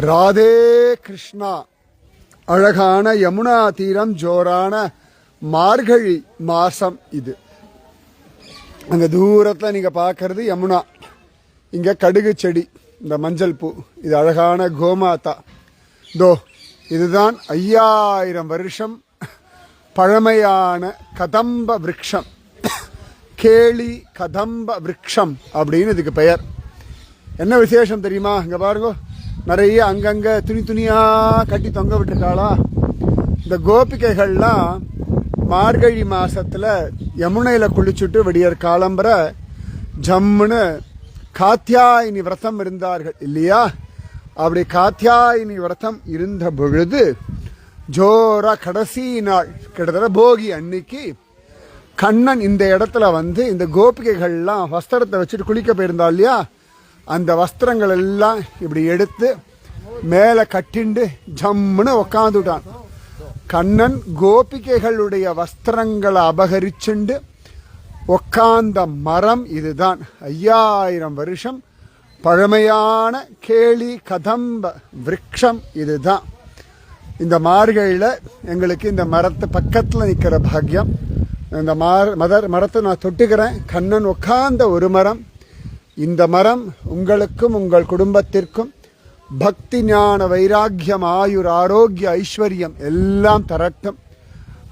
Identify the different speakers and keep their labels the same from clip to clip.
Speaker 1: ராதே கிருஷ்ணா. அழகான யமுனா தீரம் ஜோரான மார்கழி மாசம் இது. அந்த தூரத்தில் நீங்கள் பார்க்கறது யமுனா. இங்கே கடுகு செடி இந்த மஞ்சள் பூ இது அழகான கோமாதா. தோ இதுதான் ஐயாயிரம் வருஷம் பழமையான கதம்ப விரக்ஷம். கேளி கதம்ப விரக்ஷம் அப்படின்னு இதுக்கு பெயர். என்ன விசேஷம் தெரியுமா? இங்கே பாருங்க. நிறைய அங்கங்க துணி துணியா கட்டி தொங்க விட்டுருக்காளா இந்த கோபிகைகள்லாம் மார்கழி மாசத்துல யமுனையில குளிச்சுட்டு விடியற் காலம்பர ஜம்முன்னு காத்தியாயினி விரதம் இருந்தார்கள் இல்லையா? அப்படி காத்தியாயினி விரதம் இருந்த பொழுது ஜோரா கடைசி நாள் கிட்டத்தட்ட போகி அன்னைக்கு கண்ணன் இந்த இடத்துல வந்து இந்த கோபிகைகள்லாம் வஸ்திரத்தை வச்சுட்டு குளிக்க போயிருந்தா இல்லையா? அந்த வஸ்திரங்கள் எல்லாம் இப்படி எடுத்து மேலே கட்டிண்டு ஜம்முன்னு உக்காந்துட்டான். கண்ணன் கோபிகைகளுடைய வஸ்திரங்களை அபகரிச்சுண்டு உக்காந்த மரம் இதுதான். ஐயாயிரம் வருஷம் பழமையான கேளி கதம்ப விரக்ஷம் இதுதான். இந்த மார்கழியில் எங்களுக்கு இந்த மரத்து பக்கத்தில் நிற்கிற பாக்கியம். இந்த மார் மதர் மரத்தை நான் தொட்டுக்கிறேன். கண்ணன் உட்கார்ந்த ஒரு மரம். இந்த மரம் உங்களுக்கும் உங்கள் குடும்பத்திற்கும் பக்தி ஞான வைராக்கியம் ஆயுர் ஆரோக்கிய ஐஸ்வர்யம் எல்லாம் தரட்டும்.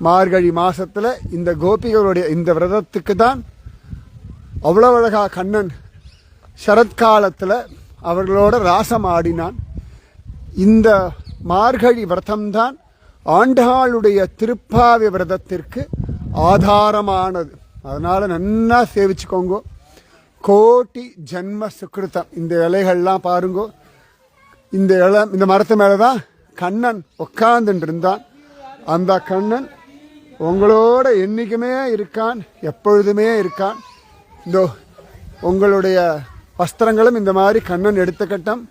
Speaker 1: மார்கழி மாசத்துல இந்த கோபிகளுடைய இந்த விரதத்துக்கு தான் அவ்வளோ அழகா கண்ணன் சரத்காலத்தில் அவர்களோட ராசம் ஆடினான். இந்த மார்கழி விரதம்தான் ஆண்டாளுடைய திருப்பாவி விரதத்திற்கு ஆதாரமானது. அதனால நன்னா சேவிச்சுக்கோங்க. கோட்டி ஜென்ம சுக்கிருத்தம். இந்த இலைகள்லாம் பாருங்கோ. இந்த இலை இந்த மரத்து மேலே தான் கண்ணன் உட்கார்ந்துட்டு இருந்தான் அந்த கண்ணன் உங்களோட என்றைக்குமே இருக்கான் எப்பொழுதுமே இருக்கான். இந்தோ உங்களுடைய வஸ்திரங்களும் இந்த மாதிரி கண்ணன் எடுத்துக்கட்டும்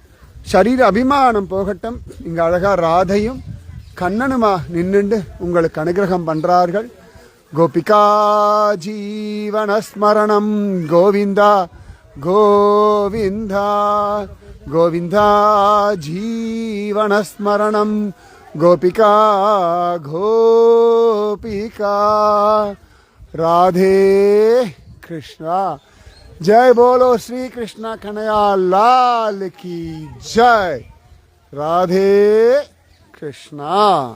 Speaker 1: சரீர அபிமானம் போகட்டும். இங்கே அழகா ராதையும் கண்ணனுமா நின்றுண்டு உங்களுக்கு அனுகிரகம் பண்ணுறார்கள் गोपिका जीवन स्मरण गोविंद गोविंद गोविंद जीवन स्मरण, गोपिका गोपिका। राधे कृष्णा। जय बोलो श्री कृष्ण कन्हैया, लाल की जय। राधे कृष्णा।